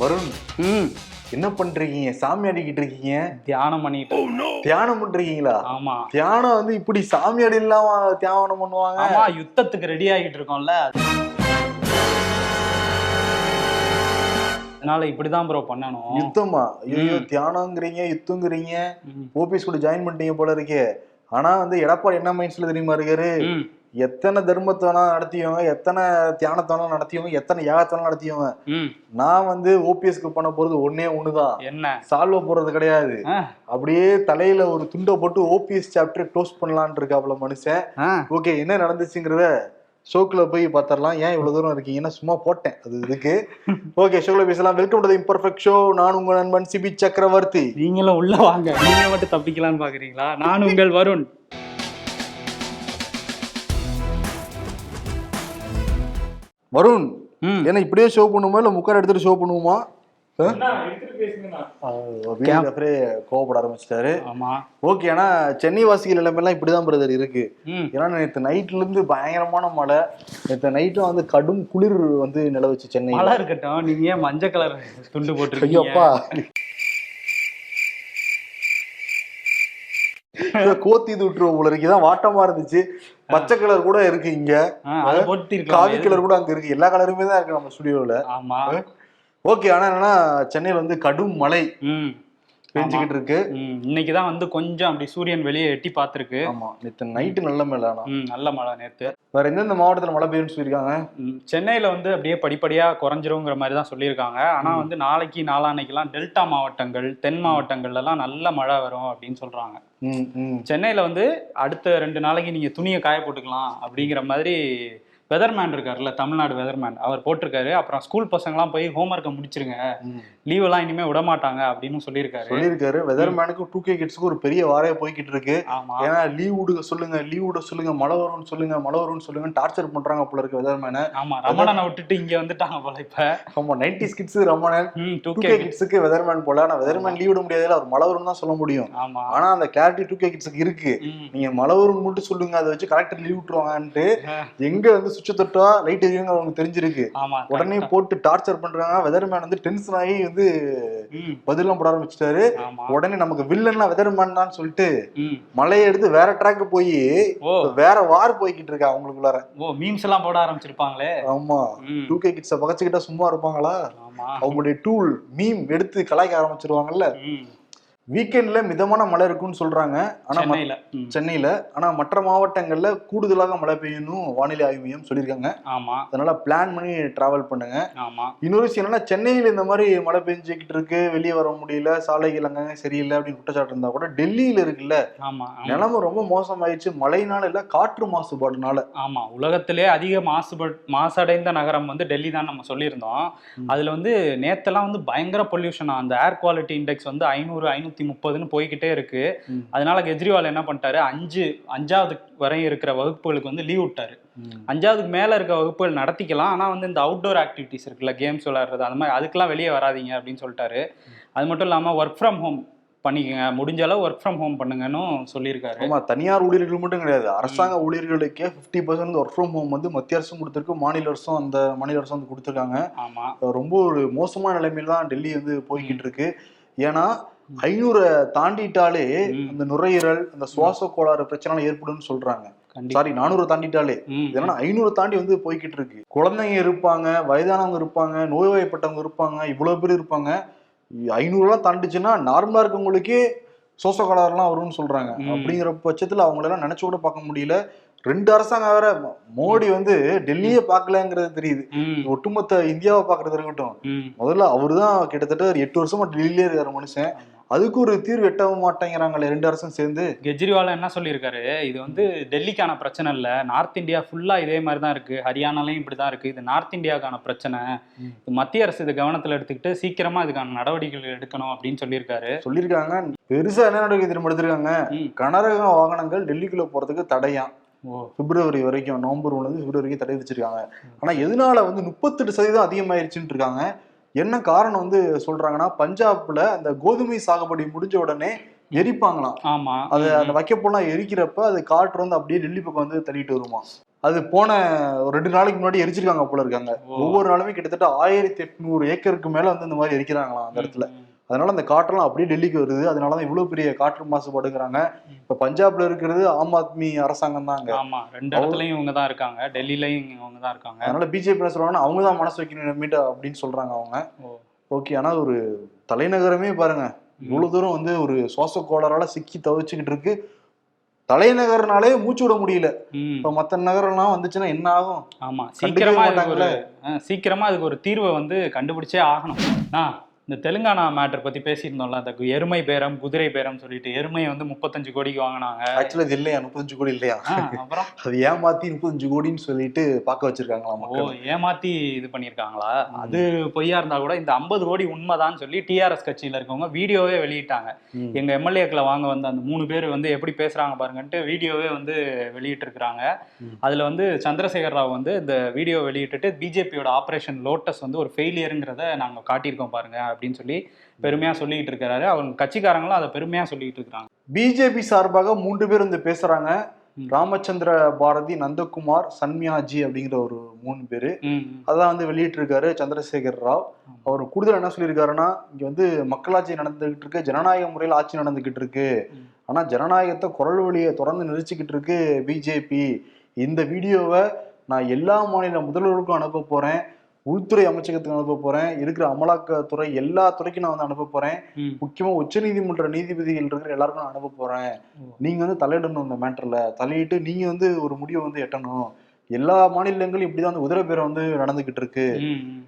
வருண் ம். என்ன பண்றீங்க? சாமி ஆடிக்கிட்டு இருக்கீங்க? தியானம் பண்ணிட்டு தியானம் பண்றீங்களா? ஆமா. தியானம் வந்து இப்படி சாமி ஆடி இல்லாம தியானம் பண்ணுவாங்க? ஆமா யுத்தத்துக்கு ரெடி ஆகிட்டு இருக்கோம்ல. அதனால இப்படிதான் ப்ரோ பண்ணணும். யுத்தமா? ஐயோ. தியானங்கிறீங்க யுத்தங்கிறீங்க. ஓபிஎஸ் கூட ஜாயின் பண்ணிட்டீங்க போல இருக்கே. ஆனா வந்து எடப்பாடி என்ன மைண்ட்ஸ்ல தெரியுமா இருக்காரு? ம். எத்தனை தர்மத்தை வேணா நடத்தியவங்க எத்தனை தியானத்தை வேணா நடத்தியவங்க எத்தனை யாகத்தை வேணா நடத்தியவங்க. நான் வந்து ஓபிஎஸ்க்கு பண்ண போறது ஒன்னே ஒண்ணுதான் என்ன? சால்வ போறது கிடையாது. அப்படியே தலையில ஒரு துண்டை போட்டு ஓபிஎஸ் சாப்டர் க்ளோஸ் பண்ணலான்னு இருக்காப்ல மனுஷன். ஓகே என்ன நடந்துச்சுங்கிறத ஷோக்குல போய் பார்த்தரலாம் ஏன் இவ்வளவு தூரம் இருக்கீங்கன்னா சும்மா போட்டேன். அது இதுக்கு. ஓகே ஷோக்குல பேசலாம். வெல்கம் டு இம்பர்ஃபெக்ட் ஷோ நான் உங்க நண்பன் சிபி சக்கரவர்த்தி. நீங்களும் உள்ள வாங்க. நீங்க மட்டும் தப்பிக்கலாம்னு பாக்குறீங்களா? நான் உங்கள் வருண். வருண். ஏன்னா இப்படியே ஷோ பண்ணுவோமா இல்ல முக்கார் எடுத்துட்டு ஷோ பண்ணுவோமா? கோவப்பட ஆரம்பிச்சிட்டாரு. ஆமா. ஓகே ஆனா சென்னை வாசிகள் நிலைமையெல்லாம் இப்படிதான் பிரதர் இருக்கு. ஏன்னா நேற்று நைட்ல இருந்து பயங்கரமான மழை. நேற்று நைட்டும் வந்து கடும் குளிர் வந்து நிலவுச்சு சென்னை மழை இருக்கட்டும். நீங்க ஏன் மஞ்சள் கலர் துண்டு இதை கோத்தி இருக்கு. இதான் வாட்டமா இருந்துச்சு. பச்சை கலர் கூட இருக்கு இங்க. ஆ, அதை போட்டு காவி கலர் கூட அங்க இருக்கு. எல்லா கலருமே தான் இருக்கு நம்ம ஸ்டுடியோல ஆமா. ஓகே ஆனா என்னன்னா சென்னையில வந்து கடும் மழை. பெஞ்சுக்கிட்டு இருக்கு இன்னைக்கு தான் வந்து கொஞ்சம் அப்படி சூரியன் வெளியே எட்டி பார்த்துருக்கு. ஆமா நேற்று நைட்டு நல்ல மேல ஆனா. ம் நல்ல மழை நேத்து. வேற எந்தெந்த மாவட்டத்துல மழை பெய்யும்னு சொல்லியிருக்காங்க? சென்னையில வந்து அப்படியே படிப்படியா குறைஞ்சிருங்கிற மாதிரி தான் சொல்லியிருக்காங்க. ஆனா வந்து நாளைக்கு நாளான்னைக்கெல்லாம் டெல்டா மாவட்டங்கள் தென் மாவட்டங்கள்ல எல்லாம் நல்ல மழை வரும் அப்படின்னு ம். சென்னையில வந்து அடுத்த ரெண்டு நாளைக்கு நீங்க துணியை காய போட்டுக்கலாம் அப்படிங்கிற மாதிரி வெதர்மேன் இருக்காருல்ல தமிழ்நாடு வெதர்மேன் அவர் போட்டிருக்காரு. அப்புறம் ஸ்கூல் பசங்கலாம் போய் ஹோம்ஒர்க்கை முடிச்சிருங்க. லீவ் எல்லாம் இனிமே விட மாட்டாங்க அப்படின்னு சொல்லியிருக்காரு. சொல்லியிருக்காரு. வெதர் மேனுக்கும் டூ கே கிட்ஸுக்கும் ஒரு பெரிய வாரைய போய்கிட்டு இருக்கு. ஆமா. ஏன்னா லீவ் விடுங்க சொல்லுங்க லீவ் விட சொல்லுங்க மழை வரும்னு சொல்லுங்க மழை வரும்னு சொல்லுங்க டார்ச்சர் பண்றாங்க போல இருக்கு வெதர் மேனை ஆமா ரமணனை விட்டுட்டு இங்க வந்துட்டாங்க போல இப்ப. ஆமா ninety kids Ramanan. Two K கிட்ஸுக்கு வெதர்மேன் போல. ஆனா வெதர்மேன் லீவ் விட முடியாதுல அவர் மழை வரும்னு தான் சொல்ல முடியும். ஆமா. ஆனா அந்த கிளாரிட்டி டூ கே கிட்ஸுக்கு இருக்கு. நீங்க மழை வரும்னு மட்டும் சொல்லுங்க. அதை வச்சு கரெக்டா லீவ் விட்டுருவாங்கன்ட்டு. எங்க வந்து சுவிட்ச தொட்டா லைட் எரியுங்க அவங்களுக்கு தெரிஞ்சிருக்கு. உடனே. போட்டு டார்ச்சர் பண்றாங்க. வெதர்மேன் வந்து டென்ஷன் ஆகி வந்து பதிலாம் போட ஆரம்பிச்சிட்டாரு. உடனே நமக்கு வில்லன்னா வெதர்மேன் தான் சொல்லிட்டு மலையை எடுத்து வேற ட்ராக் போய் வேற வார் போய்கிட்டு இருக்கா அவங்களுக்குள்ளார. ஓ மீம்ஸ் எல்லாம் போட ஆரம்பிச்சிருப்பாங்களே. ஆமா. டூ கே கிட்ஸ பகச்சுக்கிட்டா சும்மா இருப்பாங்களா? அவங்களுடைய டூல் மீம் எடுத்து கலாய்க்க ஆரம்பிச்சிருவாங்கல்ல. வீக்கெண்ட்ல மிதமான மழை இருக்குன்னு சொல்றாங்க. ஆனா மத்- சென்னையில. ம். சென்னையில. ஆனா மற்ற மாவட்டங்கள்ல கூடுதலாக மழை பெய்யணும் வானிலை ஆய்வு மையம் சொல்லியிருக்காங்க. ஆமா. அதனால பிளான் பண்ணி டிராவல் பண்ணுங்க. ஆமா. இன்னொரு விஷயம் என்னன்னா சென்னையில இந்த மாதிரி மழை பெஞ்சுக்கிட்டு இருக்கு வெளியே வர முடியல சாலைகள் அங்கங்க சரியில்லை அப்படின்னு குற்றச்சாட்டு இருந்தா கூட டெல்லியில இருக்குல்ல. நிலைமை ரொம்ப மோசமாயிடுச்சு. மழைனால இல்ல காற்று மாசுபாடுனால. ஆமா உலகத்திலே அதிக மாசுபட் மாசடைந்த நகரம் வந்து டெல்லி தான் நம்ம சொல்லியிருந்தோம். அதுல வந்து நேத்தெல்லாம் வந்து பயங்கர பொல்யூஷன் அந்த ஏர் குவாலிட்டி இண்டெக்ஸ் வந்து ஐநூறு ஐநூத்தி முப்பதுன்னு போய்கிட்டே இருக்கு. அதனால கெஜ்ரிவால் என்ன பண்ணிட்டாரு? அஞ்சு அஞ்சாவது வரை இருக்கிற வகுப்புகளுக்கு வந்து லீவ் விட்டாரு. அஞ்சாவதுக்கு மேல இருக்க வகுப்புகள் நடத்திக்கலாம். ஆனா வந்து இந்த அவுட்டோர் ஆக்டிவிட்டிஸ் இருக்குல்ல கேம்ஸ் விளையாடுறது அந்த மாதிரி அதுக்கெல்லாம் வெளியே வராதீங்க அப்படின்னு சொல்லிட்டாரு. அது மட்டும் இல்லாம ஒர்க் ஃப்ரம் ஹோம் பண்ணிக்கங்க. முடிஞ்ச அளவு ஒர்க் ஃப்ரம் ஹோம் பண்ணுங்கன்னு சொல்லியிருக்காரு. ஆமா தனியார் ஊழியர்கள் மட்டும் கிடையாது. அரசாங்க ஊழியர்களுக்கே fifty percent work from home வந்து மத்திய அரசும் கொடுத்துருக்கு. மாநில அரசும் அந்த மாநில அரசும் வந்து கொடுத்துருக்காங்க. ஆமா. ரொம்ப ஒரு மோசமான நிலைமையில தான் டெல்லி வந்து போய்கிட்டு இருக்கு. ஏன்னா ஐநூறை தாண்டிட்டாலே ம். அந்த நுரையீரல் அந்த சுவாச கோளாறு பிரச்சனை ஏற்படும்னு சொல்றாங்க சாரி நானூறு தாண்டிட்டாலே. ஏன்னா ஐநூறு தாண்டி வந்து போய்கிட்டு இருக்கு குழந்தைங்க இருப்பாங்க வயதானவங்க இருப்பாங்க நோய்வாய்ப்பட்டவங்க இருப்பாங்க இவ்வளவு பேர் இருப்பாங்க ஐநூறுலாம் தாண்டிச்சுன்னா நார்மலா இருக்கவங்களுக்கே சோச கோளாறுலாம் வரும்னு சொல்றாங்க. அப்படிங்கிற பட்சத்துல அவங்களெல்லாம் நினைச்சு கூட பார்க்க முடியல ரெண்டு அரசாங்கம் வேற மோடி வந்து டெல்லியே பார்க்கலங்கிறது தெரியுது. ஒட்டுமொத்த இந்தியாவை பாக்குறது இருக்கட்டும். முதல்ல அவருதான் கிட்டத்தட்ட ஒரு எட்டு வருஷமா டெல்லியிலே இருக்காரு மனுஷன். அதுக்கு ஒரு தீர்வு எட்ட மாட்டேங்கிறாங்களே ரெண்டு அரசும் சேர்ந்து. கெஜ்ரிவால் என்ன சொல்லியிருக்காரு? இது வந்து டெல்லிக்கான பிரச்சனை இல்ல. நார்த் இந்தியா ஃபுல்லா இதே மாதிரி தான் இருக்கு. ஹரியானாலையும் இப்படி தான் இருக்கு. இது நார்த் இந்தியாக்கான பிரச்சனை. இது மத்திய அரசு இது கவனத்துல எடுத்துக்கிட்டு சீக்கிரமா இதுக்கான நடவடிக்கைகள் எடுக்கணும் அப்படின்னு சொல்லியிருக்காரு. சொல்லியிருக்காங்க. பெருசா என்ன நடவடிக்கை திரும்ப எடுத்திருக்காங்க. கனரக வாகனங்கள் டெல்லிக்குள்ள போறதுக்கு தடையாம் ஓ. பிப்ரவரி வரைக்கும் நவம்பர் ஒன்று பிப்ரவரி வரைக்கும் தடை விதிச்சிருக்காங்க. ஆனா எதனால வந்து முப்பத்தெட்டு சதவீதம் அதிகமாயிருச்சுன்னு இருக்காங்க. என்ன காரணம் வந்து சொல்றாங்கன்னா பஞ்சாப்ல அந்த கோதுமை சாகுபடி முடிஞ்ச உடனே எரிப்பாங்களாம். ஆமா. அது அந்த வைக்கப்போலாம் எரிக்கிறப்ப அது காற்று வந்து அப்படியே டெல்லி பக்கம் வந்து தள்ளிட்டு வருமா. அது போன ஒரு ரெண்டு நாளைக்கு முன்னாடி எரிச்சிருக்காங்க போல இருக்காங்க. ஒவ்வொரு நாளுமே கிட்டத்தட்ட ஆயிரத்தி எட்நூறு ஏக்கருக்கு மேல வந்து இந்த மாதிரி எரிக்கிறாங்களாம் அந்த இடத்துல. அதனால அந்த காற்றெல்லாம் அப்படியே டெல்லிக்கு வருது. அதனாலதான் இவ்வளவு பெரிய காற்று மாசுபாடுங்கிறாங்க. இப்ப பஞ்சாப்ல இருக்கிறது ஆம் ஆத்மி அரசாங்கம் தான் அங்க. ஆமா ரெண்டு இடத்துலயும் இவங்க தான் இருக்காங்க. டெல்லிலயும் இவங்க தான் இருக்காங்க. அதனால பிஜேபி என்ன சொல்றாங்கன்னா அவங்க தான் மனசு வைக்கணும் மீட்ட அப்படின்னு சொல்றாங்க அவங்க. ஓகே ஆனா ஒரு தலைநகரமே பாருங்க. இவ்வளவு தூரம் வந்து ஒரு சுவாச கோளாறால சிக்கி தவிச்சுக்கிட்டு இருக்கு. தலைநகர்னாலே மூச்சு விட முடியல. இப்ப மத்த நகரம்லாம் வந்துச்சுன்னா என்ன ஆகும்? ஆமா சீக்கிரமா சீக்கிரமா அதுக்கு ஒரு தீர்வை வந்து கண்டுபிடிச்சே ஆகணும். இந்த தெலுங்கானா மேட்டர் பத்தி பேசியிருந்தோம்ல அந்த எருமை பேரம் குதிரை பேரம் சொல்லிட்டு எருமையை வந்து முப்பத்தஞ்சு கோடிக்கு வாங்கினாங்க. ஆக்சுவலா இது இல்லையா? முப்பத்தஞ்சு கோடி இல்லையா? அப்புறம்? அது ஏமாத்தி முப்பத்தஞ்சு கோடின்னு சொல்லிட்டு பார்க்க வச்சிருக்காங்களாம் ஓ ஏமாத்தி இது பண்ணியிருக்காங்களா? அது பொய்யா இருந்தா கூட இந்த ஐம்பது கோடி உண்மைதான்னு சொல்லி டிஆர்எஸ் கட்சியில இருக்கவங்க வீடியோவே வெளியிட்டாங்க. எங்க எம்எல்ஏக்களை வாங்க வந்த அந்த மூணு பேர் வந்து எப்படி பேசுறாங்க பாருங்கன்ட்டு வீடியோவே வந்து வெளியிட்டிருக்கிறாங்க. ம். அதுல வந்து சந்திரசேகர் ராவ் வந்து இந்த வீடியோ வெளியிட்டுட்டு பிஜேபியோட ஆபரேஷன் லோட்டஸ் வந்து ஒரு ஃபெயிலியருங்கிறத நாங்க காட்டியிருக்கோம் பாருங்க. அப்படின்னு சொல்லி பெருமையா சொல்லிட்டு இருக்காரு அவங்க கட்சிக்காரங்களும் அதை பெருமையா சொல்லிட்டு இருக்காங்க பிஜேபி சார்பாக மூன்று பேர் வந்து பேசுறாங்க. ராமச்சந்திர பாரதி நந்தகுமார் சன்மியாஜி அப்படிங்கிற ஒரு மூணு பேரு. அதான் வந்து வெளியிட்டிருக்காரு சந்திரசேகர் ராவ். அவர் கூடுதல் என்ன சொல்லியிருக்காருன்னா இங்க வந்து மக்களாட்சி நடந்துகிட்டு இருக்கு ஜனநாயக முறையில் ஆட்சி நடந்துகிட்டு இருக்கு. ஆனா ஜனநாயகத்தை குரல் வழியை தொடர்ந்து நிறுத்திக்கிட்டு இருக்கு பிஜேபி இந்த வீடியோவை நான் எல்லா மாநில முதல்வருக்கும் அனுப்ப போறேன். உள்துறை அமைச்சகத்துக்கு அனுப்ப போறேன். இருக்கிற அமலாக்கத்துறை எல்லா துறைக்கும் நான் வந்து அனுப்ப போறேன். முக்கியமா உச்சநீதிமன்ற நீதிபதிகள் இருக்கிற எல்லாருக்கும் நான் அனுப்ப போறேன். நீங்க வந்து தலையிடணும் இந்த மேட்டர்ல. தலையிட்டு நீங்க வந்து ஒரு முடிவை வந்து எட்டணும். எல்லா மாநிலங்களும் இப்படிதான் வந்து உதிரப்பேரம் வந்து நடந்துகிட்டு இருக்கு.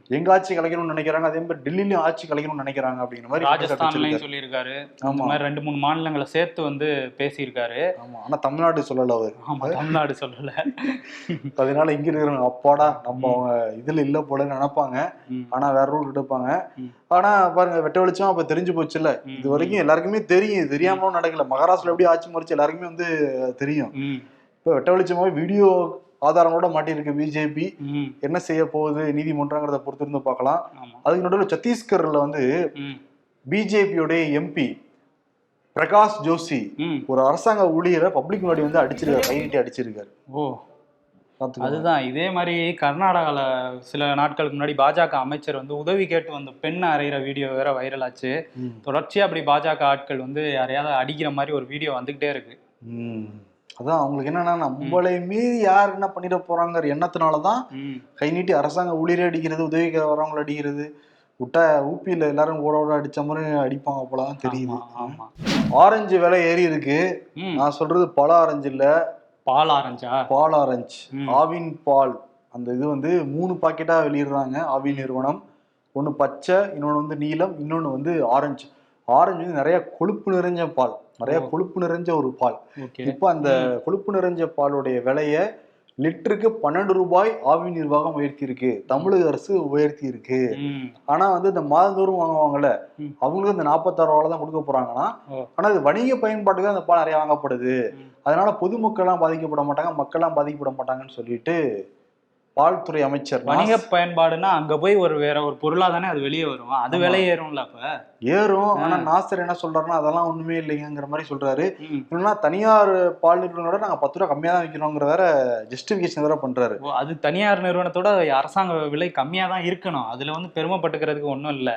எங்க ஆட்சி கலைக்கணும்னு நினைக்கிறாங்க அதே மாதிரி டெல்லியிலயும் ஆட்சி கலைக்கணும்னு நினைக்கிறாங்க அப்படிங்கிற மாதிரி ராஜஸ்தான்லயும். சொல்லியிருக்காரு. ஆமா. மாதிரி ரெண்டு மூணு மாநிலங்களை சேர்த்து வந்து பேசியிருக்காரு. ஆமா. ஆனா தமிழ்நாடு சொல்லல அவர். ஆமா தமிழ்நாடு சொல்லல. அதனால இங்க இருக்கிறவங்க அப்பாடா நம்ம அவங்க இதுல இல்ல போலன்னு நினைப்பாங்க. ஆனா வேற ரூல் எடுப்பாங்க. ஆனா பாருங்க வெட்ட வெளிச்சம் அப்ப தெரிஞ்சு போச்சுல்ல. ம். இது வரைக்கும் எல்லாருக்குமே தெரியும். தெரியாமலும் நடக்கல. மகாராஷ்டிரா எப்படி ஆட்சி மறிச்சு எல்லாருக்குமே வந்து தெரியும். இப்ப வெட்ட வெளிச்சமாவே வீடியோ ஆதாரங்களோட மாட்டியிருக்கு பிஜேபி என்ன செய்ய போகுது? நீதிமன்றங்கிறத பொறுத்து இருந்து பார்க்கலாம். அதுக்கு நடுவில் சத்தீஸ்கர்ல வந்து பிஜேபியோடைய எம்பி பிரகாஷ் ஜோஷி. ஒரு அரசாங்க ஊழியரை பப்ளிக் முன்னாடி வந்து அடிச்சிருக்காரு. கை நீட்டி அடிச்சிருக்காரு. ஓ. அதுதான். இதே மாதிரி கர்நாடகால சில நாட்களுக்கு முன்னாடி பாஜக அமைச்சர் வந்து உதவி கேட்டு வந்த பெண் அறையிற வீடியோ வேற வைரல் ஆச்சு. ம். தொடர்ச்சியா அப்படி பாஜக ஆட்கள் வந்து யாரையாவது அடிக்கிற மாதிரி ஒரு வீடியோ வந்துகிட்டே இருக்கு. அதான் அவங்களுக்கு என்னன்னா நம்மளை மீறி யார் என்ன பண்ணிட போறாங்கிற எண்ணத்தினாலதான் கை நீட்டி அரசாங்க ஊழியரை அடிக்கிறது உதவிக்கு வரவங்களை அடிக்கிறது. விட்டா ஊப்பியில எல்லாரும் ஓட ஓட அடிச்ச மாதிரி அடிப்பாங்க போலதான் தெரியுது. ஆரஞ்சு விலை ஏறி இருக்கு. நான் சொல்றது பல ஆரஞ்சு இல்ல. பால் ஆரஞ்சா? பால் ஆரஞ்சு. ஆவின் பால். அந்த இது வந்து மூணு பாக்கெட்டா வெளியிடுறாங்க ஆவின் நிறுவனம். ஒன்னு பச்சை இன்னொன்னு வந்து நீலம் இன்னொன்னு வந்து ஆரஞ்சு. ஆரஞ்சு வந்து நிறைய கொழுப்பு நிறைஞ்ச பால். நிறைய. கொழுப்பு நிறைஞ்ச ஒரு பால் இப்போ அந்த கொழுப்பு நிறைஞ்ச பாலுடைய விலையை லிட்டருக்கு பன்னெண்டு ரூபாய் ஆவின் நிர்வாகம் உயர்த்தி இருக்கு தமிழக அரசு உயர்த்தி இருக்கு ஆனா வந்து இந்த மாதந்தோறும் வாங்குவாங்கல்ல. அவங்களுக்கு இந்த நாற்பத்தாறு ரூபாய் தான் கொடுக்க போறாங்கன்னா. ஆனா இது வணிக பயன்பாட்டுக்கு அந்த பால் நிறைய வாங்கப்படுது. அதனால பொதுமக்கள்லாம் பாதிக்கப்பட மாட்டாங்க மக்கள்லாம் பாதிக்கப்பட மாட்டாங்கன்னு சொல்லிட்டு பால்துறை அமைச்சர் வணிக நாஸ் பயன்பாடுனா அங்க போய் ஒரு வேற ஒரு பொருளா தானே அது வெளியே வரும் அது. விலை ஏறும்ல அப்ப ஏறும். ஆனா. நாசர் என்ன சொல்றாருன்னா அதெல்லாம் ஒண்ணுமே இல்லைங்கிற மாதிரி சொல்றாரு. இல்லைன்னா தனியார் பால் நிறுவனங்களோட நாங்க பத்து ரூபா கம்மியா தான் விற்கிறோங்கிற வேற ஜஸ்டிபிகேஷன் வேற பண்றாரு. அது தனியார் நிறுவனத்தோட அரசாங்க விலை கம்மியா தான் இருக்கணும். அதுல வந்து பெருமைப்பட்டுக்கிறதுக்கு ஒண்ணும் இல்ல.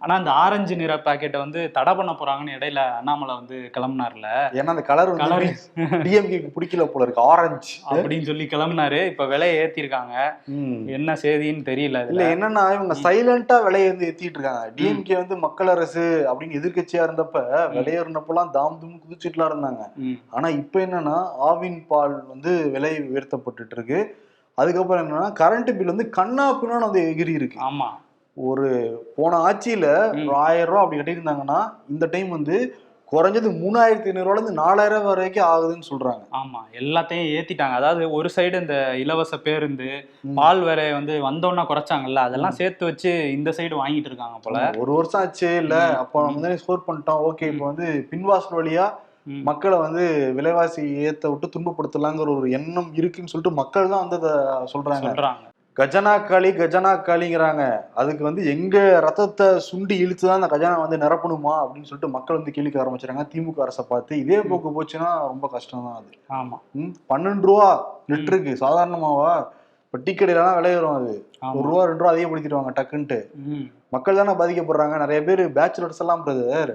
ஆனா அந்த ஆரஞ்சு நிற பாக்கெட்டை வந்து தடை பண்ண போறாங்கன்னு இடையில அண்ணாமலை வந்து கிளம்புனார்ல. ஏன்னா அந்த கலர் கலர் டிஎம்கேக்கு பிடிக்கல போல இருக்கு ஆரஞ்சு அப்படின்னு சொல்லி கிளம்புனாரு. இப்ப விலையை ஏத்திருக்காங்க. என்ன செய்தின்னு தெரியல இல்ல என்னன்னா இவங்க சைலண்டா விலையை வந்து ஏத்திட்டு இருக்காங்க. டிஎம்கே வந்து மக்கள் அரசு அப்படின்னு எதிர்க்கட்சியா இருந்தப்ப விலையேறினப்பெல்லாம் தாம் தும் குதிச்சுட்டுலாம் இருந்தாங்க. ஆனா இப்ப என்னன்னா ஆவின் பால் வந்து விலை உயர்த்தப்பட்டுட்டு இருக்கு அதுக்கப்புறம் என்னன்னா கரண்ட் பில் வந்து கண்ணா பின்னான்னு வந்து எகிரி இருக்கு ஆமா. ஒரு போன ஆட்சியில ஆயிரம் ரூபாய் அப்படி கட்டியிருந்தாங்கன்னா இந்த டைம் வந்து குறைஞ்சது மூணாயிரத்தி ஐநூறு ரூபாய்ல இருந்து நாலாயிரம் வரைக்கும் ஆகுதுன்னு சொல்றாங்க. ஆமா எல்லாத்தையும் ஏத்திட்டாங்க. அதாவது ஒரு சைடு இந்த இலவச பேருந்து. பால் விலையை வந்து வந்தோன்னா குறைச்சாங்கல்ல அதெல்லாம் சேர்த்து வச்சு இந்த சைடு வாங்கிட்டு இருக்காங்க போல. ஒரு வருஷம் ஆச்சு இல்ல. அப்போ நம்ம வந்து ஸ்கோர் பண்ணிட்டோம். ஓகே இப்போ வந்து பின்வாசல் வழியா. மக்களை வந்து விலைவாசி ஏத்த விட்டு துன்பப்படுத்தலாங்கிற ஒரு எண்ணம் இருக்குன்னு சொல்லிட்டு மக்கள் தான் வந்து அதை சொல்றாங்க. கஜனா காளி கஜனா காளிங்கிறாங்க. அதுக்கு வந்து எங்க ரத்தத்தை சுண்டி இழுத்து தான் அந்த கஜானா வந்து நிரப்பணுமா அப்படின்னு சொல்லிட்டு மக்கள் வந்து கேள்விக்க ஆரம்பிச்சாங்க திமுக அரசை பார்த்து இதே போக்கு போச்சுன்னா ரொம்ப கஷ்டம் தான் அது. ஆமா. ம், பன்னெண்டு ரூபா லிட்டருக்கு சாதாரணமாவா? இப்போ டீ கடையிலலாம் விலை வரும் அது. ஒரு ரூபா ரெண்டு ரூபா அதிகப்படுத்திடுவாங்க டக்குன்ட்டு மக்கள் தானே பாதிக்கப்படுறாங்க. நிறைய பேர் பேச்சுலர்ஸ் எல்லாம் பிரதர்.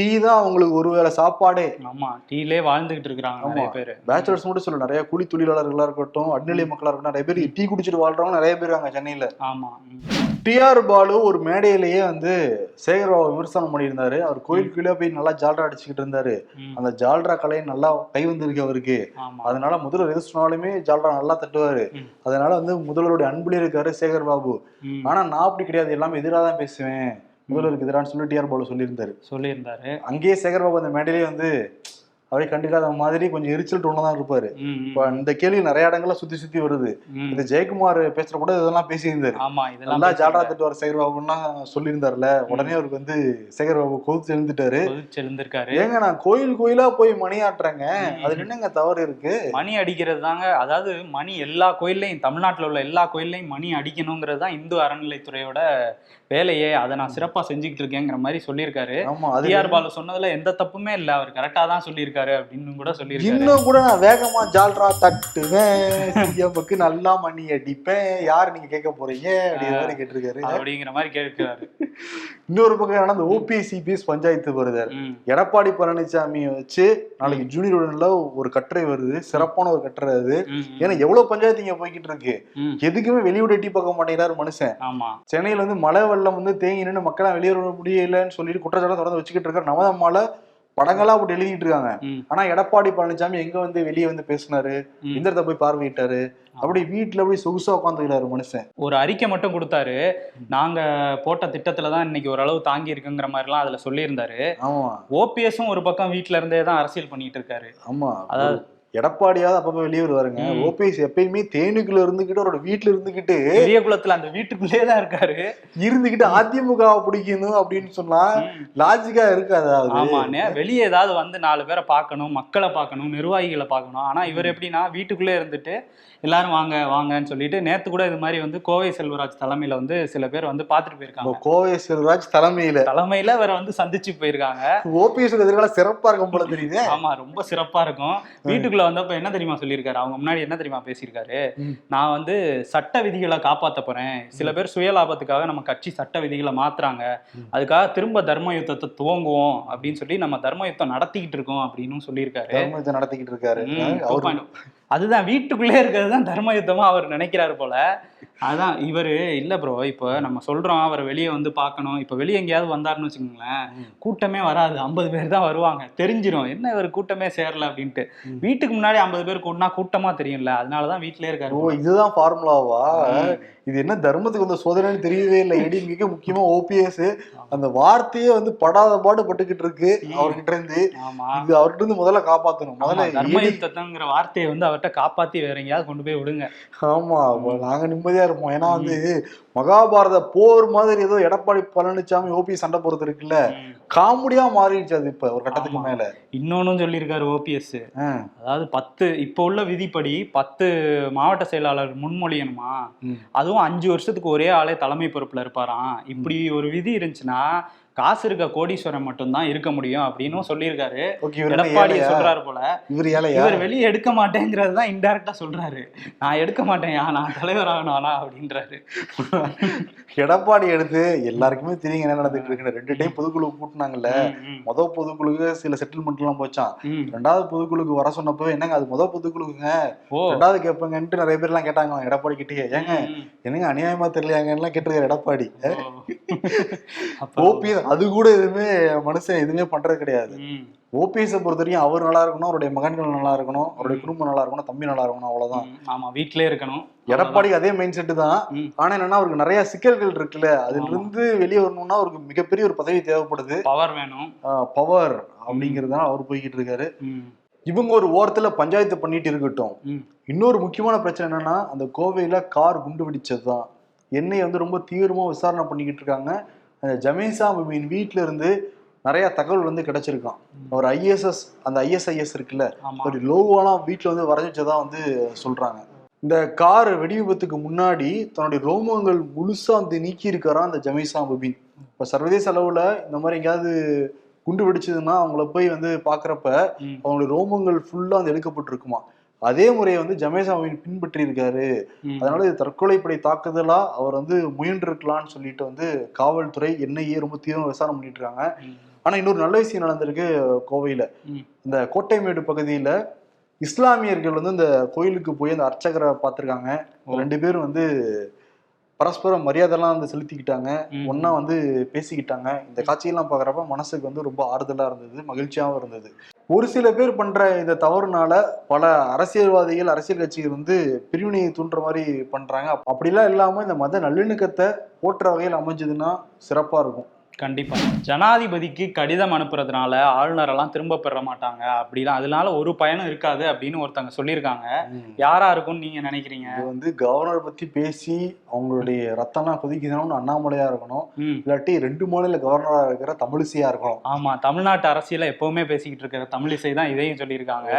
டீ தான் அவங்களுக்கு ஒருவேளை சாப்பாடே. ஆமா டீலே வாழ்ந்துகிட்டு இருக்கிறாங்க நிறைய. பேரு. பேச்சுலர்ஸ் மட்டும் சொல்ல நிறைய கூலி தொழிலாளர்களா இருக்கட்டும் அட்நிலை மக்களா இருக்கட்டும் நிறைய பேர் டீ குடிச்சிட்டு வாழ்றவங்க நிறைய பேர் இருக்காங்க சென்னையில. ஆமா. டிஆர் பாலு ஒரு மேடையிலேயே வந்து சேகர்பாபு விமர்சனம் பண்ணியிருந்தாரு. அவர் கோயிலுக்குள்ளே போய் நல்லா ஜால்ரா அடிச்சுக்கிட்டு இருந்தாரு. அந்த ஜால்ரா கலை நல்லா கை வந்திருக்கு அவருக்கு. அதனால முதல்வர் எது சொன்னாலுமே ஜால்ரா நல்லா தட்டுவாரு. அதனால வந்து முதல்வருடைய அன்புலயே இருக்காரு சேகர் பாபு ம். ஆனா நான் அப்படி கிடையாது எல்லாமே எதிராக தான் பேசுவேன். முதல்வருக்கு எதிரான்னு சொல்லி டிஆர் பாலு சொல்லியிருந்தாரு. சொல்லியிருந்தாரு. அங்கேயே சேகர் பாபு அந்த மேடையிலேயே வந்து அவரே கண்டுக்காத மாதிரி கொஞ்சம் எரிச்சல் டோன்ல தான் இருப்பாரு. இப்ப இந்த கேள்வி நிறைய இடங்கள்ல சுத்தி சுத்தி வருது. இது ஜெயக்குமார் பேசுற கூட இதெல்லாம் பேசியிருந்தாரு. ஆமா இதெல்லாம் நல்லா பேசியிருந்தாரு. தட்டுவார் சேகர் பாபுன்னா சொல்லியிருந்தாருல. உடனே அவருக்கு வந்து சேகர் பாபு கொதிச்சு எழுந்துட்டாரு. எழுந்திருக்காரு. ஏங்க நான் கோயில் கோயிலா போய் மணி ஆட்டுறேங்க. அதுல என்னங்க தவறு இருக்கு? மணி அடிக்கிறது தாங்க. அதாவது மணி எல்லா கோயில்லையும் தமிழ்நாட்டுல உள்ள எல்லா கோயில்லையும் மணி அடிக்கணுங்கிறது தான் இந்து அறநிலைத்துறையோட வேலையே. அதை நான் சிறப்பா செஞ்சுக்கிட்டு இருக்கேங்கிற மாதிரி சொல்லியிருக்காரு. ஆமா அது பாலு சொன்னதுல எந்த தப்புமே இல்ல. அவர் கரெக்டா தான் சொல்லியிருக்காரு. அப்படின்னு கூட சொல்லியிருக்காரு. இன்னும் கூட நான் வேகமா ஜால்ரா தட்டுவேன் நல்லா மணி அடிப்பேன். யார் நீங்க கேட்க போறீங்க? மாதிரி கேட்டிருக்காரு. அப்படிங்கிற மாதிரி கேட்கிறாரு இன்னொரு பக்கம் இந்த ஓபிஎஸ் சிபிஎஸ் பஞ்சாயத்து வருது. ம், எடப்பாடி பழனிசாமியை வச்சு நாளைக்கு ஜூனியர் உடன்ல ஒரு கட்டுரை வருது. சிறப்பான ஒரு கட்டுரை அது. ஏன்னா எவ்வளவு பஞ்சாயத்து இங்க போய்கிட்டு இருக்கு. எதுக்குமே வெளியூர் எட்டி பார்க்க மாட்டேங்கிறாரு மனுஷன். ஆமா. சென்னையில வந்து மழை வெள்ளம் வந்து தேங்கி நின்று மக்களாம் வெளியே வர முடியலன்னு சொல்லிட்டு குற்றச்சாட்டு தொடர்ந்து வச்சுக்கிட்டு இருக்காரு. நவதம்மால படங்களா போட்டு எழுதிட்டு இருக்காங்க. ஆனா எடப்பாடி பழனிசாமி எங்க வந்து வெளியே வந்து பேசினாரு? ம். இந்த இடத்த போய் பார்வையிட்டாரு. அப்படி வீட்டுல போய் சொகுசா உட்காந்துக்கிறாரு மனுஷன். ஒரு அறிக்கை மட்டும் கொடுத்தாரு. நாங்க போட்ட திட்டத்துல தான் இன்னைக்கு ஓரளவு தாங்கி இருக்குங்கிற மாதிரிலாம் அதுல சொல்லியிருந்தாரு. ஆமா. ஓபிஎஸும் ஒரு பக்கம் வீட்ல இருந்தே தான் அரசியல் பண்ணிட்டு இருக்காரு. ஆமா. அதாவது- எடப்பாடியாவது அப்பப்ப வெளியே வருவாருங்க. ம். ஓபிஎஸ் எப்பயுமே தேனுக்குள்ள இருந்துகிட்டு அவரோட வீட்டுல இருந்துகிட்டு பெரிய குளத்துல அந்த வீட்டுக்குள்ளேயே தான் இருக்காரு. இருந்துகிட்டு அதிமுக பிடிக்கணும் அப்படின்னு சொன்னா. லாஜிக்கா இருக்காது அது? ஆமா நே- வெளியே ஏதாவது வந்து நாலு பேரை பார்க்கணும் மக்களை பார்க்கணும் நிர்வாகிகளை பார்க்கணும். ஆனா இவர் எப்படின்னா வீட்டுக்குள்ளே இருந்துட்டு எல்லாரும் வாங்க வாங்கன்னு சொல்லிட்டு நேத்து கூட இது மாதிரி வந்து கோவை செல்வராஜ் தலைமையில வந்து சில பேர் வந்து பார்த்துட்டு நம்ம போயிருக்காங்க கோவை செல்வராஜ் தலைமையில. தலைமையில இவரை வந்து சந்திச்சு போயிருக்காங்க. ஓபிஎஸ் எதிர்கால சிறப்பா இருக்கும் போல தெரியுது. ஆமா ரொம்ப சிறப்பா இருக்கும். வீட்டுக்குள்ள வந்தப்ப என்ன தெரியுமா சொல்லியிருக்காரு? அவங்க முன்னாடி என்ன தெரியுமா பேசியிருக்காரு. நான் வந்து சட்ட விதிகளை காப்பாத்த போறேன். சில பேர் சுயலாபத்துக்காக நம்ம கட்சி சட்ட விதிகளை மாத்துறாங்க. அதுக்காக திரும்ப தர்ம யுத்தத்தை துவங்குவோம் அப்படின்னு சொல்லி நம்ம தர்ம யுத்தம் நடத்திக்கிட்டு இருக்கோம் அப்படின்னு சொல்லியிருக்காரு. நடத்திக்கிட்டு இருக்காரு. ம், அவரு 2.0. அதுதான் வீட்டுக்குள்ளே இருக்கிறது தான் தர்ம யுத்தமா அவர் நினைக்கிறாரு போல. அதான் இவரு இல்ல ப்ரோ இப்போ நம்ம சொல்றோம் அவர் வெளியே வந்து பார்க்கணும். இப்போ வெளியே எங்கேயாவது வந்தாருன்னு வச்சுக்கோங்களேன். கூட்டமே வராது. ஐம்பது பேர் தான் வருவாங்க. தெரிஞ்சிரும். என்ன இவர் கூட்டமே சேரல அப்படின்ட்டு. வீட்டுக்கு முன்னாடி ஐம்பது பேர் கூட்டினா கூட்டமா தெரியும்ல. அதனாலதான் வீட்டிலே இருக்காரு ஓ இதுதான் ஃபார்முலாவா. இது என்ன தர்மத்துக்கு வந்த சோதனைன்னு தெரியவே இல்லை. ஏடிஎம்கே முக்கியமா ஓபிஎஸ் அந்த வார்த்தையே வந்து படாத பாடு பட்டுக்கிட்டு இருக்கு. அவர்கிட்ட இருந்து. இது அவர்கிட்ட இருந்து முதல்ல காப்பாத்தணும். முதல்ல தர்ம AD யுத்தத்தைங்கிற வார்த்தையை வந்து அவர்கிட்ட காப்பாத்தி வேற எங்கேயாவது கொண்டு போய் விடுங்க. ஆமா நாங்க நிம்மதியா இருப்போம். ஏன்னா வந்து மகாபாரத போர் மாதிரி ஏதோ எடப்பாடி பழனிசாமி ஓபி சண்டை போறது இருக்குல்ல. காமெடியா மாறிடுச்சு அது இப்ப ஒரு கட்டத்துக்கு. மேல. இன்னொன்னும் சொல்லியிருக்காரு ஓபிஎஸ் அதாவது பத்து இப்போ உள்ள விதிப்படி பத்து மாவட்ட செயலாளர் முன்மொழியணுமா. அதுவும் அஞ்சு வருஷத்துக்கு ஒரே ஆளே தலைமை பொறுப்புல இருப்பாராம். இப்படி ஒரு விதி இருந்துச்சுன்னா lá காசு இருக்க கோடீஸ்வரன் மட்டும்தான் இருக்க முடியும் அப்படின்னும் சொல்லியிருக்காரு. எடப்பாடி? சொல்றாரு போல. இவர் இவர் வெளியே எடுக்க மாட்டேங்கிறது தான் இன்டெரக்டா சொல்றாரு. நான் எடுக்க மாட்டேன்யா நான் தலைவர் ஆகணும் அப்படின்றாரு. எடப்பாடி எடுத்து எல்லாருக்குமே தெரியுங்க என்ன நடந்துட்டு இருக்கு ரெண்டு டைம் பொதுக்குழு கூட்டினாங்கல்ல. முத பொதுக்குழுக்கு சில செட்டில்மெண்ட் எல்லாம் போச்சான். ரெண்டாவது பொதுக்குழுக்கு வர சொன்னப்போ என்னங்க அது முத பொதுக்குழுக்குங்க ரெண்டாவது கேட்பங்கன்ட்டு நிறைய பேர் எல்லாம் கேட்டாங்க. எடப்பாடி கிட்டே ஏங்க. என்னங்க அநியாயமா தெரியலையாங்கன்னு கேட்டிருக்காரு எடப்பாடி. ஓ. அது கூட எதுவுமே மனுஷன் எதுவுமே பண்றது கிடையாது. ஓபிஎஸ் பொறுத்த வரைக்கும் அவர் நல்லா இருக்கணும் அவருடைய மகன்கள் நல்லா இருக்கணும் அவருடைய குடும்பம் நல்லா இருக்கணும் தம்பி நல்லா இருக்கணும் அவ்வளவுதான். ஆமா வீட்டிலே இருக்கணும். எடப்பாடிக்கு அதே மைண்ட் செட்டு தான். ஆனா என்னன்னா அவருக்கு நிறைய சிக்கல்கள் இருக்குல்ல. அதுல இருந்து வெளியே வரணும்னா அவருக்கு மிகப்பெரிய ஒரு பதவி தேவைப்படுது. பவர் வேணும். பவர் அப்படிங்கறதுனால அவர் போய்கிட்டு இருக்காரு. இவங்க ஒரு ஓரத்துல பஞ்சாயத்து பண்ணிட்டு இருக்கட்டும். இன்னொரு முக்கியமான பிரச்சனை என்னன்னா அந்த கோவையில கார் குண்டு வெடிச்சதுதான். என்னை வந்து ரொம்ப தீவிரமா விசாரணை பண்ணிக்கிட்டு இருக்காங்க. அந்த ஜமீசா மீன் வீட்ல இருந்து நிறைய தகவல் வந்து கிடைச்சிருக்கான். அவர் ஐஎஸ்எஸ் அந்த ஐஎஸ்ஐஎஸ் இருக்குல்ல ஒரு லோகோலாம் வீட்டுல வந்து வரைஞ்சதா வந்து சொல்றாங்க. இந்த கார் வெடி விபத்துக்கு முன்னாடி தன்னுடைய ரோமங்கள் முழுசா வந்து நீக்கி இருக்காராம் அந்த ஜமீசா முபின் இப்ப சர்வதேச அளவுல இந்த மாதிரி எங்கேயாவது குண்டு வெடிச்சதுன்னா அவங்கள போய் வந்து பாக்குறப்ப. அவங்களுடைய ரோமங்கள் ஃபுல்லா வந்து எடுக்கப்பட்டிருக்குமா. அதே முறையை வந்து ஜமேசா முபின் பின்பற்றி இருக்காரு. அதனால இது தற்கொலைப்படை தாக்குதலா அவர் வந்து முயன்றிருக்கலாம்னு சொல்லிட்டு வந்து காவல்துறை என்ஐஏ ரொம்ப தீவிரம் விசாரணை பண்ணிட்டு இருக்காங்க. ஆனா இன்னொரு நல்ல விஷயம் நடந்திருக்கு கோவையில. இந்த கோட்டைமேடு பகுதியில இஸ்லாமியர்கள் வந்து இந்த கோயிலுக்கு போய் அந்த அர்ச்சகரை பார்த்திருக்காங்க. ரெண்டு பேரும் வந்து பரஸ்பரம் மரியாதைலாம் வந்து செலுத்திக்கிட்டாங்க. ஒண்ணா வந்து பேசிக்கிட்டாங்க. இந்த காட்சியெல்லாம் பார்க்குறப்ப மனசுக்கு வந்து ரொம்ப ஆறுதலா இருந்தது மகிழ்ச்சியாகவும் இருந்தது. ஒரு சில பேர் பண்ற இந்த தவறுனால பல அரசியல்வாதிகள் அரசியல் கட்சிகள் வந்து பிரிவினையை தூண்டுற மாதிரி பண்றாங்க. அப்படிலாம் இல்லாம இந்த மத நல்லிணக்கத்தை போற்ற வகையில் அமைஞ்சதுன்னா சிறப்பா இருக்கும். கண்டிப்பா. ஜனாதிபதிக்கு கடிதம் அனுப்புறதுனால ஆளுநரெல்லாம் திரும்ப பெற மாட்டாங்க அப்படிலாம். அதனால ஒரு பயனும் இருக்காது அப்படின்னு ஒருத்தங்க சொல்லியிருக்காங்க. யாரா இருக்கும்னு நீங்க நினைக்கிறீங்க? இது வந்து கவர்னர் பத்தி பேசி அவங்களுடைய ரத்தம்லாம் கொதிக்கணும்னு அண்ணாமலையா இருக்கணும். இல்லாட்டி ரெண்டு மாநில கவர்னரா இருக்கிற தமிழிசையா இருக்கணும். ஆமா தமிழ்நாட்டு அரசியல எப்பவுமே பேசிக்கிட்டு இருக்கிற தமிழிசை தான் இதையும் சொல்லியிருக்காங்க.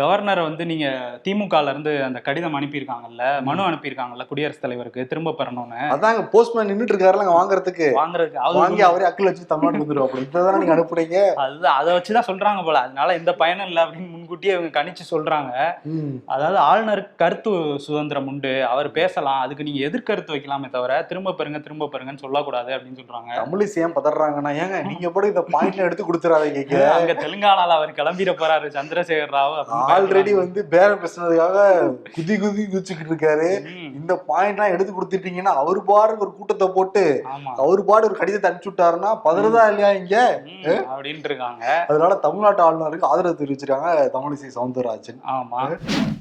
கவர்னர் வந்து நீங்க திமுகல இருந்து அந்த கடிதம் அனுப்பியிருக்காங்கல்ல மனு அனுப்பியிருக்காங்கல்ல குடியரசுத் தலைவருக்கு திரும்ப பெறணும்னு. அதாங்க போஸ்ட்மேன் நின்னுட்டு இருக்காருல அங்க வாங்குறதுக்கு. வாங்குறதுக்கு அது அவரே அக்கில் வச்சு தமிழ்நாடு வந்துருவாப்ல இப்பதானே நீங்க அனுப்புறீங்க அதுதான் அதை வச்சுதான் சொல்றாங்க போல. அதனால எந்த பயனும் இல்லை அப்படின்னு முன்கூட்டியே இவங்க கணிச்சு சொல்றாங்க. அதாவது ஆளுநருக்கு கருத்து சுதந்திரம் உண்டு. அவர் பேசலாம். அதுக்கு நீங்க எதிர்கருத்து வைக்கலாமே தவிர திரும்ப பெறுங்க திரும்ப பெறுங்கன்னு சொல்லக்கூடாது அப்படின்னு சொல்றாங்க. தமிழிசை ஏன் பதறாங்கன்னா ஏங்க நீங்க கூட இந்த பாயிண்ட்ல எடுத்து கொடுத்துறாதீங்க அங்க தெலுங்கானால அவர் கிளம்பிட போறாரு சந்திரசேகர் ராவ் ஆல்ரெடி வந்து பேரம் பேசுனதுக்காக குதி குதி குதிச்சுக்கிட்டு இருக்காரு. இந்த பாயிண்ட்லாம் எடுத்து கொடுத்துட்டீங்கன்னா அவரு பாடு ஒரு கூட்டத்தை போட்டு அவரு பாடு ஒரு கடிதத்தை அனுப்பிச்சு விட்டாருன்னா பதறதா இல்லையா இங்க? ம், அப்படின்ட்டு இருக்காங்க அதனால தமிழ்நாட்டு ஆளுநருக்கு ஆதரவு தெரிவிச்சிருக்காங்க தமிழிசை சவுந்தரராஜன். ஆமா.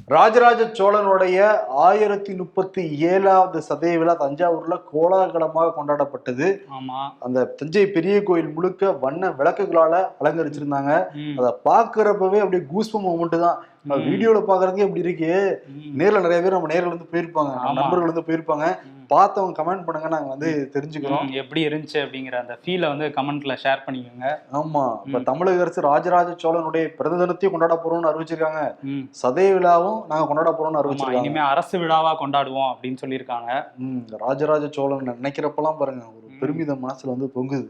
ராஜராஜ சோழனுடைய ஆயிரத்தி முப்பத்தி ஏழாவது சதய விழா தஞ்சாவூர்ல கோலாகலமாக கொண்டாடப்பட்டது. ஆமா. அந்த தஞ்சை பெரிய கோயில் முழுக்க வண்ண விளக்குகளால அலங்கரிச்சிருந்தாங்க. அதை பாக்குறப்பவே அப்படியே கூஸ்பம் மூமெண்ட் தான். ம், வீடியோல பாக்குறதுக்கே இப்படி இருக்கு. நேர்ல நிறைய பேர் நம்ம நேர்ல இருந்து போயிருப்பாங்க. நம்ம. நண்பர்கள் வந்து போயிருப்பாங்க. பார்த்தவங்க கமெண்ட் பண்ணுங்க நாங்க வந்து தெரிஞ்சுக்கிறோம். எப்படி இருந்துச்சு அப்படிங்கிற அந்த ஃபீலை வந்து கமெண்ட்ல ஷேர் பண்ணிக்கோங்க. ஆமா. இப்ப. தமிழக அரசு ராஜராஜ சோழனுடைய பிறந்த தினத்தையும் கொண்டாட போறோம்னு அறிவிச்சிருக்காங்க. சதய விழாவும் நாங்க கொண்டாட போறோம்னு அறிவிச்சிருக்காங்க. இனிமே அரசு விழாவா கொண்டாடுவோம் அப்படின்னு சொல்லியிருக்காங்க. ராஜராஜ சோழன் நினைக்கிறப்பெல்லாம் பாருங்க ஒரு. பெருமிதம் மனசுல வந்து பொங்குது.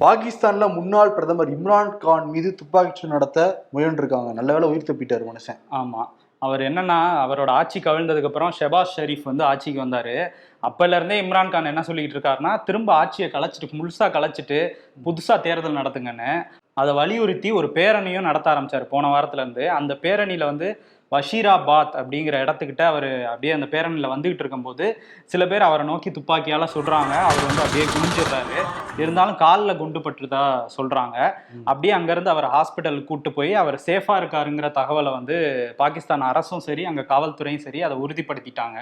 பாகிஸ்தான்ல முன்னாள் பிரதமர் இம்ரான் கான் மீது துப்பாக்கிச்சூடு நடத்த முயன்றிருக்காங்க. நல்ல உயிர் தப்பிட்டாரு மனுஷன். ஆமா. அவர் என்னன்னா அவரோட ஆட்சி கவிழ்ந்ததுக்கு அப்புறம் ஷெபாஸ் ஷெரீஃப் வந்து ஆட்சிக்கு வந்தாரு. அப்பல இருந்தே இம்ரான் கான் என்ன சொல்லிட்டு இருக்காருன்னா திரும்ப ஆட்சியை கலைச்சிட்டு முழுசா கலைச்சிட்டு புதுசா தேர்தல் நடத்துங்கன்னு. அதை வலியுறுத்தி ஒரு பேரணியும் நடத்த ஆரம்பிச்சார். போன வாரத்துல இருந்து அந்த பேரணியில வந்து வஷீராபாத் அப்படிங்கிற இடத்துக்கிட்ட அவர் அப்படியே அந்த பேரணியில வந்துகிட்டு இருக்கும்போது சில பேர் அவரை நோக்கி துப்பாக்கியால சுடுறாங்க. அவர் வந்து அப்படியே குனிஞ்சிடுறாரு. இருந்தாலும் காலில் குண்டு பட்டுதா சொல்றாங்க. ம். அப்படியே அங்கிருந்து அவர் ஹாஸ்பிட்டலுக்கு கூட்டு போய் அவர் சேஃபா இருக்காருங்கிற தகவலை வந்து பாகிஸ்தான் அரசும் சரி அங்க காவல்துறையும் சரி அதை உறுதிப்படுத்திட்டாங்க.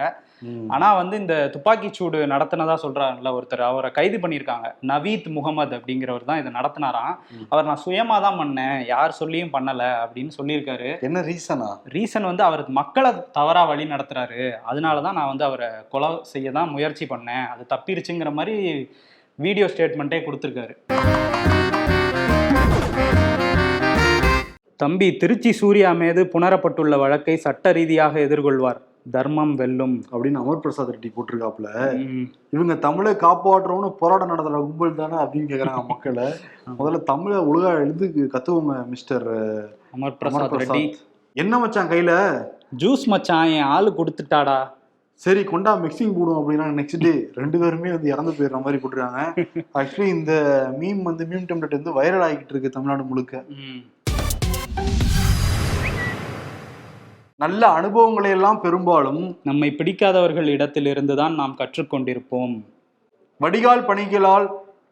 ஆனா வந்து இந்த துப்பாக்கி சூடு நடத்தினதா சொல்றாருல்ல ஒருத்தர் அவரை கைது பண்ணியிருக்காங்க. நவீத் முகமது அப்படிங்கிறவர் தான் இதை நடத்தினாராம். அவர் நான் சுயமா தான் பண்ணேன் யார் சொல்லியும் பண்ணல அப்படின்னு சொல்லியிருக்காரு. என்ன ரீசனா ரீசன் வந்து அவர் மக்களை தவறா வழி நடத்துறாரு. அதனால தான் நான் வந்து அவரை கொலை செய்ய தான் முயற்சி பண்ணேன். அது தப்பிருச்சுங்கிற மாதிரி வீடியோ ஸ்டேட்மெண்ட்டே கொடுத்துருக்காரு. தம்பி திருச்சி சூர்யா மீது புணரப்பட்டுள்ள வழக்கை சட்ட ரீதியாக எதிர்கொள்வார். தர்மம் வெல்லும் அப்படின்னு அமர் பிரசாத் ரெட்டி போட்டிருக்காப்புல. இவங்க தமிழை காப்பாற்றுறோம்னு போராட்டம் நடத்துற கும்பல் தானே அப்படின்னு கேக்குறாங்க மக்களை. முதல்ல தமிழை ஒழுங்கா எழுது கத்துவோங்க மிஸ்டர் அமர் பிரசாத் ரெட்டி. என்ன மச்சான் கையில? ஜூஸ் மச்சான் என் ஆளு கொடுத்துட்டாடா. சரி கொண்டா மிக்சிங் போடுவோம் அப்படின்னா நெக்ஸ்ட் டே ரெண்டு பேருமே வந்து இறந்து போயிடுற மாதிரி போட்டுருக்காங்க. ஆக்சுவலி இந்த மீம் வந்து மீம் டெம்ப்ளேட் வந்து வைரல் ஆகிட்டு இருக்கு தமிழ்நாடு முழுக்க. நல்ல அனுபவங்களை எல்லாம் பெரும்பாலும் நம்மை பிடிக்காதவர்கள் இடத்திலிருந்து தான் நாம் கற்றுக்கொண்டிருப்போம். வடிகால் பணிகளால்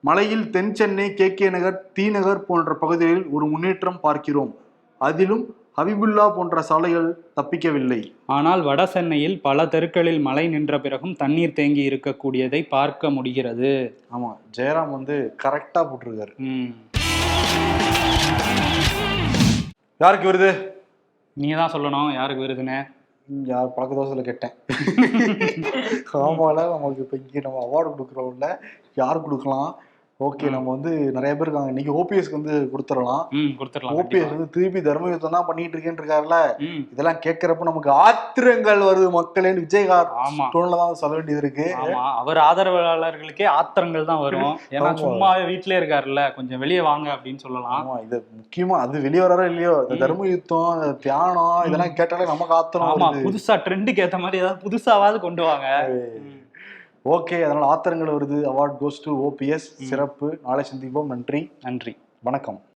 மலையில் தென் Chennai K K Nagar T Nagar போன்ற பகுதிகளில் ஒரு முன்னேற்றம் பார்க்கிறோம். அதிலும் ஹபிபுல்லா போன்ற சாலைகள் தப்பிக்கவில்லை. ஆனால் வட சென்னையில் பல தெருக்களில் மழை நின்ற பிறகும் தண்ணீர் தேங்கி இருக்கக்கூடியதை பார்க்க முடிகிறது. ஆமா ஜெயராம் வந்து கரெக்டா போட்டிருக்காரு. ம். யாருக்கு வருது? நீங்க தான் சொல்லணும் யாருக்கு வருதுன்னு? யார் பழக்க தோசையில கேட்டேன். ஆமால நமக்கு இப்ப இங்க நம்ம அவார்டு கொடுக்குறோம்ல யார் கொடுக்கலாம்? ஓகே நம்ம வந்து நிறைய பேர் இருக்காங்க இன்னைக்கு ஓபிஎஸ்க்கு வந்து கொடுத்துடலாம். கொடுத்துடலாம் ஓபிஎஸ் வந்து திருப்பி தர்ம யுத்தம் தான் பண்ணிட்டு இருக்கேன்னு இருக்காருல்ல. இதெல்லாம் கேட்கறப்ப நமக்கு ஆத்திரங்கள் வருது மக்களேன்னு விஜயகாந்த் டோன்ல தான் சொல்ல வேண்டியது இருக்கு. அவர் ஆதரவாளர்களுக்கே ஆத்திரங்கள் தான் வரும். ஏன்னா ஆமா. சும்மாவே வீட்டிலே இருக்காருல்ல. கொஞ்சம் வெளியே வாங்க அப்படின்னு சொல்லலாம். ஆமா இது முக்கியமா அது வெளியே வராரோ இல்லையோ இந்த ம். தர்ம யுத்தம் இந்த தியானம் இதெல்லாம் கேட்டாலே நமக்கு ஆத்திரம் புதுசா ட்ரெண்டுக்கு ஏத்த மாதிரி ஏதாவது புதுசாவாவது கொண்டு வாங்க. ஓகே அதனால ஆத்திரங்கள் வருது. அவார்ட் கோஸ் டு ஓபிஎஸ் சிறப்பு. நாளை சந்திப்போம். நன்றி. நன்றி. வணக்கம்.